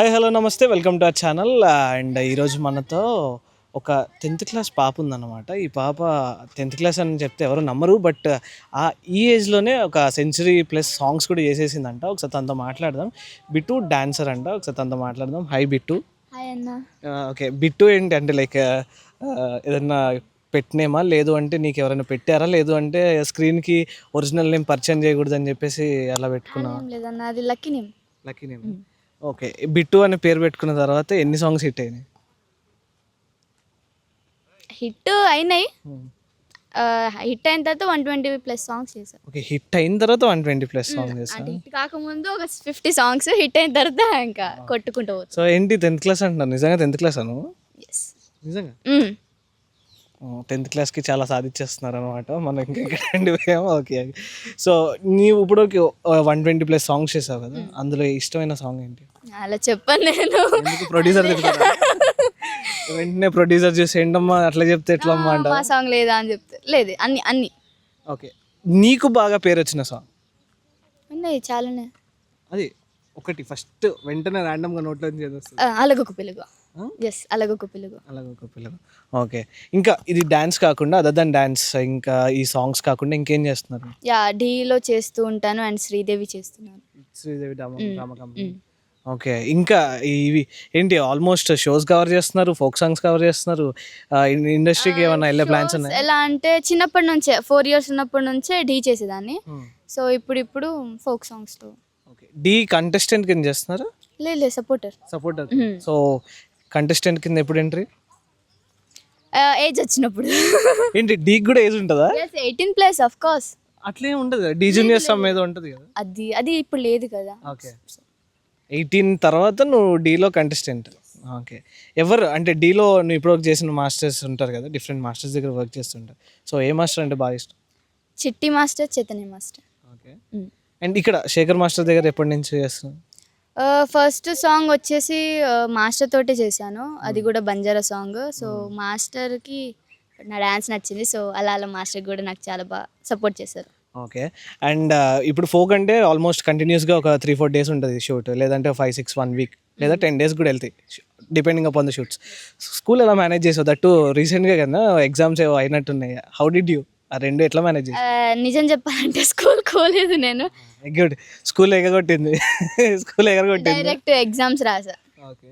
Hi hello namaste welcome to our channel. And ఈరోజు మనతో ఒక టెన్త్ క్లాస్ పాప ఉందన్నమాట. ఈ పాప టెన్త్ క్లాస్ అని చెప్తే ఎవరు నమ్మరు బట్ ఆ ఈ ఏజ్లోనే ఒక సెంచరీ ప్లస్ సాంగ్స్ కూడా చేసేసిందంట. ఒకసారి తనతో మాట్లాడదాం. బిట్టు డాన్సర్ అంట. ఒకసారి తనతో మాట్లాడదాం. High bit. ఓకే. బిట్టు ఏంటి అంటే లైక్ ఏదన్నా పెట్టినేమా? లేదు అంటే నీకు ఎవరైనా పెట్టారా? లేదు అంటే స్క్రీన్కి ఒరిజినల్ నేమ్ పరిచయం చేయకూడదు అని చెప్పేసి అలా పెట్టుకున్నావా? ఏం లేదన్న అది lucky name. Lucky name. Okay. Bittu అనే పేరు పెట్టుకున్న తర్వాత ఎన్ని సాంగ్స్ హిట్ అయినాయి? హిట్ అయినాయి. హిట్ అయిన తర్వాత వన్ ట్వంటీ ప్లస్ సాంగ్స్ చేశాను ఓకే హిట్ అయిన తర్వాత వన్ ట్వంటీ ప్లస్ సాంగ్ అంటే చేస్తాను హిట్ కాకముందు ఒక ఫిఫ్టీ సాంగ్స్ హిట్ అయిన తర్వాత ఇంకా కొట్టుకుంటూ సో ఏంటి టెన్త్ క్లాస్ అంటున్నారు? నిజంగా టెన్త్ క్లాస్ అను నిజంగా? టెన్త్ క్లాస్కి చాలా సాధించేస్తున్నారు అనమాట మనం పోయాము. ఓకే. సో నీవు ఇప్పుడు వన్ ట్వంటీ ప్లస్ సాంగ్స్ చేసావు కదా అందులో ఇష్టమైన సాంగ్ ఏంటి? అలా చెప్పను నేను. ఎందుకు ప్రొడ్యూసర్ వెంటనే ప్రొడ్యూసర్ చూసి ఏంటమ్మా అట్లా చెప్తే ఎట్లా అమ్మా అంట మా సాంగ్ లేదా అని చెప్తే లేదు అన్ని అన్ని. ఓకే. నీకు బాగా పేరు వచ్చిన సాంగ్? ఉన్నాయి చాలానే అది ఒకటి ఫస్ట్ వెంటనే ర్యాండమ్గా నోట్లో ఆ, అలగొక పిలుగు ఎస్ అలగొక పిలుగు. అలాగే ఒక పిల్లలు ఓకే ఇంకా ఇది డ్యాన్స్ కాకుండా అదర్ దన్ డ్యాన్స్ ఇంకా ఈ సాంగ్స్ కాకుండా ఇంకేం చేస్తున్నారు? యా డీలో చేస్తూ ఉంటాను అండ్ శ్రీదేవి చేస్తున్నాను శ్రీదేవి కంపెనీ ఓకే ఇంకా ఇవి ఏంటి ఆల్మోస్ట్ షోస్ కవర్ చేస్తున్నారు ఫోక్ సాంగ్స్ కవర్ చేస్తున్నారు ఇండస్ట్రీకి ఏమైనా వెళ్ళే ప్లాన్స్ ఉన్నాయి? ఎలా అంటే చిన్నప్పటి నుంచే ఫోర్ ఇయర్స్ ఉన్నప్పటి నుంచే డీ చేసేదాన్ని. సో ఇప్పుడు ఇప్పుడు ఫోక్ సాంగ్స్లో ఓకే డి కంటెస్టెంట్ కింద చేస్తున్నారు? లేదు సపోర్టర్ సపోర్టర్ సో కంటెస్టెంట్ కింద ఎప్పుడు ఎంట్రీ ఏజ్ వచ్చినప్పుడు. ఏంటి డీకి కూడా ఏజ్ ఉంటుందా? ఎయిటీన్ ప్లస్ అఫ్ కోర్స్ అట్లే ఉండదు కదా డీ జూనియర్ సమ్ ఏదో ఉంటుంది కదా. అది అది ఇప్పుడు లేదు కదా. ఓకే ఎయిటీన్ తర్వాత నువ్వు డీలో కంటెస్టెంట్ ఓకే ఎవరు అంటే డీలో నువ్వు ఇప్పుడు చేసిన మాస్టర్స్ ఉంటారు కదా డిఫరెంట్ మాస్టర్స్ దగ్గర వర్క్ చేస్తుంటారు. సో ఏ మాస్టర్ అంటే బాగా ఇష్టం? Chitti master Chaitanya master. Okay and ఇక్కడ శేఖర్ మాస్టర్ దగ్గర ఎప్పటి నుంచి చేస్తున్నావు? ఫస్ట్ సాంగ్ వచ్చేసి మాస్టర్ తోటే చేశాను. అది కూడా బంజారా సాంగ్ సో మాస్టర్కి నా డ్యాన్స్ నచ్చింది. సో అలా అలా మాస్టర్ కూడా నాకు చాలా బాగా సపోర్ట్ చేశారు. ఓకే. అండ్ ఇప్పుడు ఫోక్ అంటే ఆల్మోస్ట్ కంటిన్యూస్గా ఒక త్రీ ఫోర్ డేస్ ఉంటుంది షూట్ లేదంటే ఫైవ్ సిక్స్ వన్ వీక్ లేదా టెన్ డేస్ కూడా వెళ్తాయి. Depending upon the shoots school ఎలా మేనేజ్ చేసావు? దట్టు రీసెంట్గా కదా ఎగ్జామ్స్ ఏవో అయినట్టున్నాయి. హౌ డిడ్ యూ ఆ రెండు ఎట్లా మేనేజ్ నిజం చెప్పాలంటే స్కూల్ కోలేదు నేను. గుడ్ స్కూల్ ఎగగొట్టింది. స్కూల్ ఎగరగొట్టింది. డైరెక్ట్ ఎగ్జామ్స్ రాసా. ఓకే.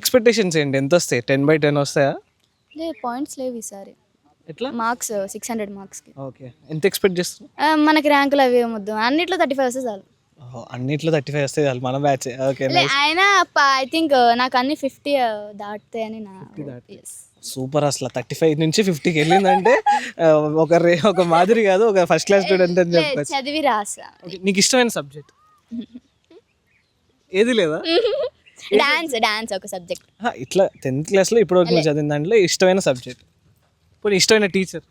ఎక్స్పెక్టేషన్స్ ఏంటి? ఎంత వస్తాయి? టెన్ బై టెన్ వస్తాయా? లే పాయింట్స్ లేవు ఈసారి. ఎట్లా? మార్క్స్ సిక్స్ హండ్రెడ్ మార్క్స్కి ఓకే. ఎంత ఎక్స్పెక్ట్ చేస్తున్నావు? మనకి ర్యాంకులు అవి ఏమొద్దు అన్నిట్లో థర్టీ ఫైవ్ వస్తే చాలు. అన్నిట్లో థర్టీ ఫైవ్ వస్తాయి చాలు. మన బ్యాచ్ ఓకే అయినా ఐ థింక్ నాకు అన్ని ఫిఫ్టీ దాటుతాయని నా. సూపర్ అసలు థర్టీ ఫైవ్ నుంచి ఫిఫ్టీకి వెళ్ళిందంటే ఒక రే ఒక మాదిరి కాదు ఒక ఫస్ట్ క్లాస్ స్టూడెంట్ అని లే, చెప్పచ్చు. చదివి రాసా నీకు ఇష్టమైన సబ్జెక్ట్ ఏది లేదా? డాన్స్ డాన్స్ ఒక సబ్జెక్ట్ ఇట్లా టెన్త్ క్లాస్లో ఇప్పుడు వరకు నువ్వు చదివిన దాంట్లో ఇష్టమైన సబ్జెక్ట్ ఇప్పుడు ఇష్టమైన టీచర్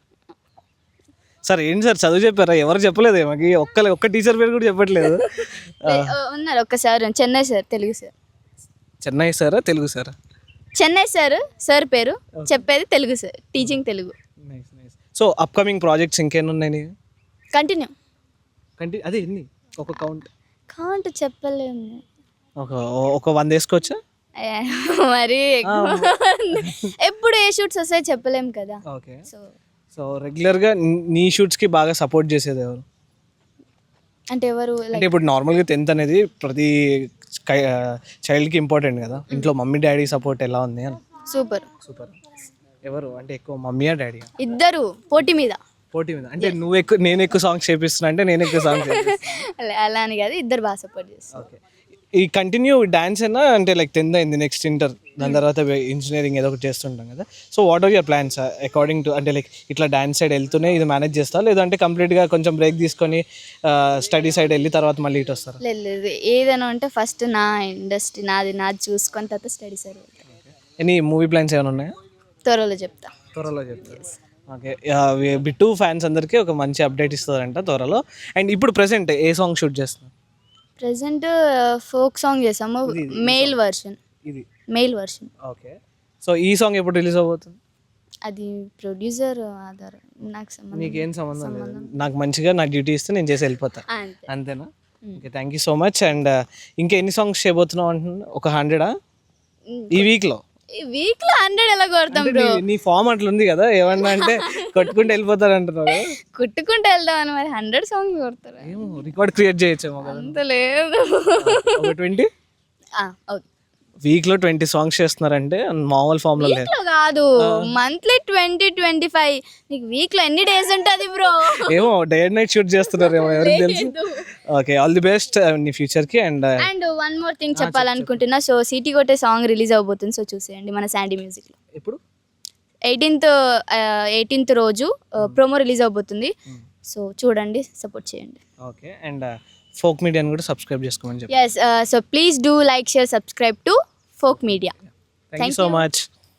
సార్ ఏంటి సార్ చదువు చెప్పారా? ఎవరు చెప్పలేదు మాకు? ఒక్క ఒక్క టీచర్ పేరు కూడా చెప్పట్లేదు. ఉన్నారు ఒక్కసారి చెన్నై సార్ తెలుగు సార్. చెన్నై సారా తెలుగు సారా? చెన్నై సార్ సార్ పేరు చెప్పేది Telugu sir teaching Telugu. So upcoming projects ఇంకేమైనా ఉన్నాయి నీకు? కంటిన్యూ కంటి అదే ఎన్ని? ఒక కౌంట్ కాంట్ చెప్పలేము. ఒక ఒక వంద వేసుకోవచ్చా? మరి. ఎప్పుడు ఏ షూట్స్ వస్తాయో చెప్పలేము కదా. ఓకే. సో సో రెగ్యులర్గా నీ షూట్స్కి బాగా సపోర్ట్ చేసేది ఎవరు? అంటే ఎవరు అంటే ఇప్పుడు నార్మల్గా టెన్త్ అనేది ప్రతి చైల్డ్కి ఇంపార్టెంట్ కదా. ఇంట్లో మమ్మీ డాడీ సపోర్ట్ ఎలా ఉంది అని. సూపర్. సూపర్. ఎవరు? అంటే ఎక్కువ మమ్మీయా డాడీయా? ఇద్దరు పోటీ మీద. పోటీ మీద. అంటే నువ్వు ఎక్కువ నేను ఎక్కువ సాంగ్స్ చేపిస్తున్నా అంటే నేను ఎక్కువ సాంగ్స్ అలా అలా అని కాదు ఇద్దరు బాగా సపోర్ట్ చేస్తారు. ఓకే. ఈ కంటిన్యూ డాన్స్ అయినా అంటే లైక్ టెన్త్ అయింది నెక్స్ట్ ఇంటర్ దాని తర్వాత ఇంజనీరింగ్ ఏదో ఒకటి చేస్తుంటాం కదా. So what are your plans according to అంటే లైక్ ఇట్లా డాన్స్ సైడ్ వెళ్తూనే ఇది మేనేజ్ చేస్తా లేదంటే కంప్లీట్గా కొంచెం బ్రేక్ తీసుకొని స్టడీ సైడ్ వెళ్ళి తర్వాత మళ్ళీ ఇటు వస్తారా? లేదు ఏదైనా ఉంటే ఫస్ట్ నా ఇండస్ట్రీ నాది నాది చూసుకొని తర్వాత study side any movie plans ఏమైనా ఉన్నాయా? త్వరలో చెప్తా. త్వరలో చెప్తారు? ఓకే బిట్టు ఫ్యాన్స్ అందరికీ ఒక మంచి అప్డేట్ ఇస్తుందంట త్వరలో. అండ్ ఇప్పుడు ప్రెసెంట్ ఏ సాంగ్ షూట్ చేస్తున్నారు ప్రజెంట్ ఫోక్ సాంగ్ చేసాము. Male version. ఇది. Male version. ఓకే. సో ఈ సాంగ్ ఎప్పుడు రిలీజ్ అవబోతుంది అది ప్రొడ్యూసర్ ఆధార్ నాకు సంబంధం నీకేం సంబంధం లేదు. నాకు మంచిగా నా డ్యూటీ ఇస్తే నేను చేసి వెళ్ళిపోతా. అంతే. అంతేనా? Okay thank you so much and ఇంకా ఎన్ని సాంగ్స్ చేయబోతున్నావు అంటున్నా? ఒక హండ్రెడా ఈ వీక్లో ఈ వీక్లో హండ్రెడ్ ఎలా కొడతాం బ్రో నీ ఫామ్ అట్లుంది కదా ఏమన్నా అంటే కొట్టుకుంటూ వెళ్ళిపోతారు అంటున్నావు కుట్టుకుంటూ వెళ్దాం అని మరి హండ్రెడ్ సాంగ్ కొడతారు? ఏమో రికార్డ్ క్రియేట్ చేయొచ్చేమో కదా. అంత లేదు. ఒక ట్వంటీ? ఆ, ఓకే. వీక్లో ట్వంటీ సాంగ్స్ చేస్తున్నారంటే మామూలు లేదు. వీక్లో కాదు మంత్లీ ట్వంటీ ట్వంటీ ఫైవ్ నీకు వీక్లో ఎన్ని డేస్ ఉంటుంది బ్రో ఏమో డే అండ్ నైట్ షూట్ చేస్తున్నారేమో ఎవరికి తెలుసు? ఓకే ఆల్ ది బెస్ట్ నీ ఫ్యూచర్కి and and one more thing చెప్పాలనుకుంటున్నా. So సిటీ కొట్టే సాంగ్ రిలీజ్ అవబోతుంది సో చూసేయండి మన శాండీ మ్యూజిక్లో. ఎయిటీన్త్ ఎయిటీన్త్ రోజు ప్రోమో రిలీజ్ అవబోతుంది సో చూడండి సపోర్ట్ చేయండి. ఓకే అండ్ ఫోక్ మీడియాని కూడా సబ్స్క్రైబ్ చేసుకోమని చెప్పి yes so please do like share subscribe to folk media thank you so much